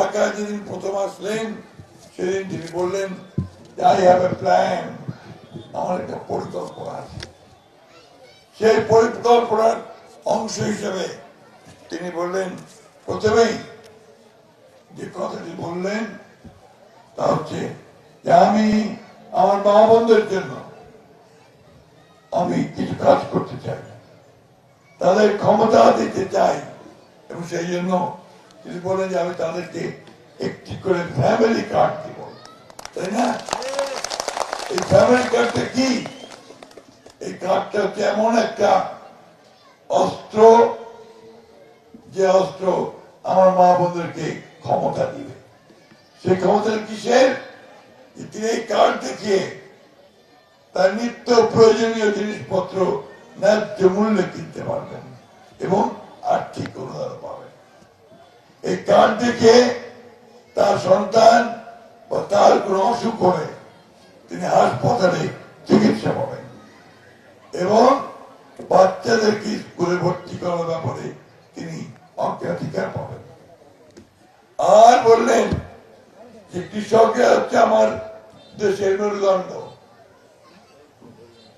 ঢাকায় যেদিন প্রথম আসলেন, সেদিন তিনি বললেন আই হ্যাভ এ প্ল্যান আমার একটা পরিকল্পনা আছে। সেই পরিকল্পনার অংশ হিসেবে তিনি বললেন, প্রথমেই যে কথাটি বললেন, তা হচ্ছে যে আমি আমার মা বোনদের জন্য আমি কিছু কাজ করতে চাই। তাদের ক্ষমতা দিতে চাই এবং সেই জন্য তিনি বলেন যে আমি তাদেরকে একটি করে ফ্যামিলি কার্ড দিব, তাই না? এই ফ্যামিলি কার্ডটা কি? এই কার্ডটা হচ্ছে এমন একটা অস্ত্র, যে অস্ত্র আমার মা বোনদেরকে ক্ষমতা দিবে। সেই ক্ষমতা কিসের? তিনি এই কার্ড দেখিয়ে তার নিত্য প্রয়োজনীয় জিনিসপত্র ন্যায্য মূল্যে কিনতে পারবেন এবং আর্থিক অনুদান পাবেন। এই কার্ড দেখে তার সন্তান বা তার কোন অসুখ হলে তিনি হাসপাতালে চিকিৎসা পাবেন। এবং বাচ্চাদেরকে স্কুলে ভর্তি করার ব্যাপারে তিনি অগ্রাধিকার পাবেন। আর বললেন যে কৃষকরা হচ্ছে আমার দেশের মেরুদণ্ড।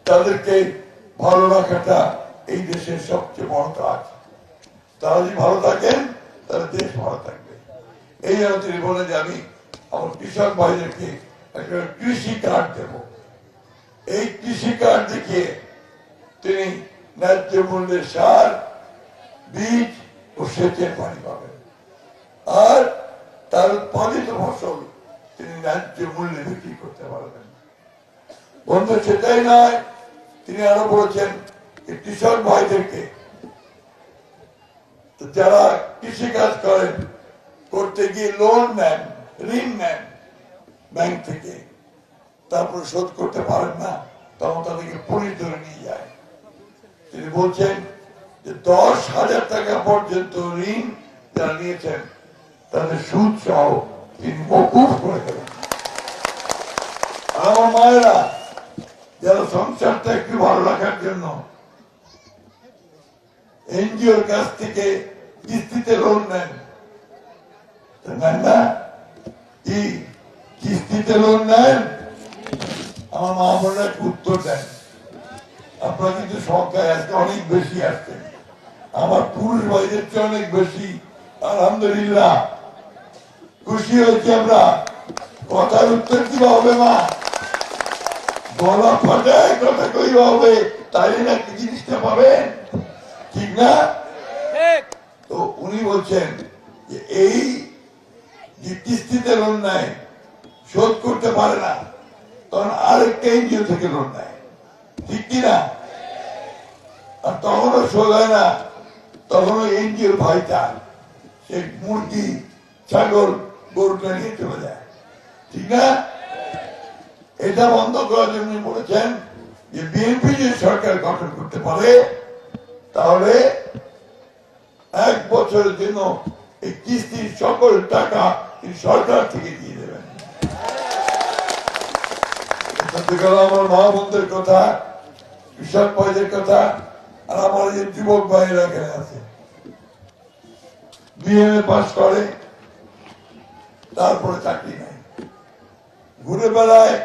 তাদেরকে ভালো রাখাটা এই দেশের সবচেয়ে বড় কাজ। তারা যদি ভালো থাকেন তাহলে দেশ ভালো থাকবে। এই জন্য তিনি বলেন যে আমি আমার কৃষক ভাইদেরকে একটা কৃষি কার্ড দেব। এই কৃষি কার্ড দেখিয়ে তিনি ন্যায্য মূল্যের সার, বীজ ও সেচের পানি পাবেন। আর তার উৎপাদিত ফসল তিনি ন্যায্য মূল্যে বিক্রি করতে পারবেন। বন্ধু, সেটাই নয়, তিনি আরও বলেছেন কৃষক ভাইদেরকে যারা কৃষি কাজ করেন, করতে গিয়ে লোন নেন, ঋণ নেন ব্যাংক থেকে, তারপরে শোধ করতে পারেন না, তখন তাদেরকে পুলিশ ধরে নিয়ে যায়। তিনি বলছেন যে দশ হাজার টাকা পর্যন্ত ঋণ যারা নিয়েছেন, তাদের সুদ সহ তিনি মকুফ করে দেবেন আমার মায়েরা, যারা সংসারটা একটু ভালো রাখার জন্য, এনজিওর কাছ থেকে কিস্তিতে লোন নেন নেন না কি কিস্তিতে লোন নেন আমার মা বোনরা উত্তর দেন আপনারা কিন্তু সংখ্যায় আজকে অনেক বেশি আসছেন আমার পুরুষ ভাইদের চেয়ে অনেক বেশি আলহামদুলিল্লাহ খুশি হয়েছি আমরা কথার উত্তর কি হবে মা গলা ফাটায় কথা কইবা হবে তাই না কি জিনিসটা পাবেন ঠিক না তো উনি বলছেন যে এই যে কিস্তিতে লোন নেয়, শোধ করতে পারে না, তখন আরেকটা এনজিও থেকে লোন নেয়। ঠিক কিনা আর তখনও শোধ হয় না, তখনও এনজিওর ভাই চায় সে মুরগি, ছাগল, গরুটা নিয়ে চলে যায়। ঠিক না? এটা বন্ধ করার জন্য বলেছেন যে বিএনপি যদি সরকার গঠন করতে পারে, তাহলে বছরের জন্য এই কিস্তির সকল টাকা তিনি সরকার থেকে দিয়ে দেবেন। আমার মা বোনদের কথা, কৃষক ভাইদের কথা, আর আমার যে যুবক ভাইয়েরা এখানে আছে। বিএমএ পাস করে, তারপরে চাকরি নাই ঘুরে বেড়ায়,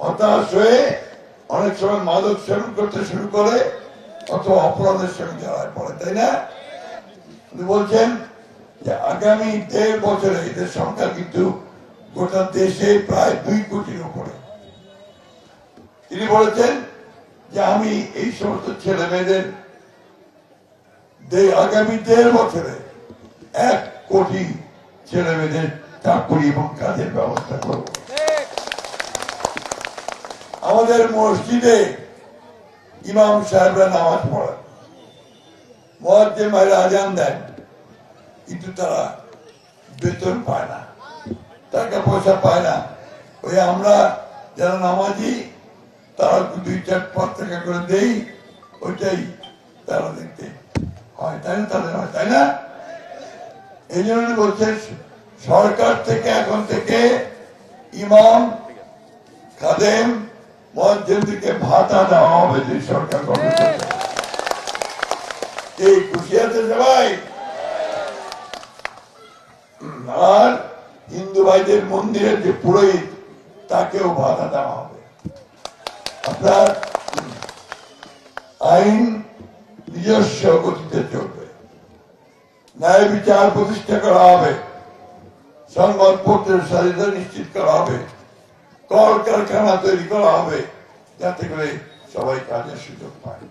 হতাশ হয়ে অনেক সময় মাদক সেবন করতে শুরু করে, অথবা অপরাধের সঙ্গে জড়ায় পড়ে, তাই না? উনি বলছেন যে আগামী দেড় বছরে এদের সংখ্যা কিন্তু গোটা দেশে প্রায় দুই কোটির উপরে। তিনি বলেছেন যে আমি এই সমস্ত ছেলে মেয়েদের আগামী দেড় বছরে এক কোটি ছেলে মেয়েদের চাকরি এবং কাজের ব্যবস্থা করব। আমাদের মসজিদে ইমাম সাহেবরা নামাজ পড়েন। মহাজ্জে মায়েরা আজান দেন কিন্তু তারা বেতন পায় না। টাকা পয়সা পায় না। ওই আমরা যারা নামাজি, তারা দুই চার পাঁচ টাকা করে দেই, ওইটাই তারা দেখতে হয়। তাই না তাদের হয়? তাই না? এই জন্য বলছে, সরকার থেকে, এখন থেকে ইমাম, খাদেম মসজিদকে ভাতা দেওয়া হবে যে সরকার খুশি আছে সবাই। আর হিন্দু ভাইদের মন্দিরের যে পুরোহিত, তাকেও বাধা দেওয়া হবে। আপনার আইন নিজস্ব গতিতে চলবে। ন্যায় বিচার প্রতিষ্ঠা করা হবে। সংবাদপত্রের স্বাধীনতা নিশ্চিত করা হবে। কল কারখানা তৈরি করা হবে। যাতে করে সবাই কাজের সুযোগ পায়।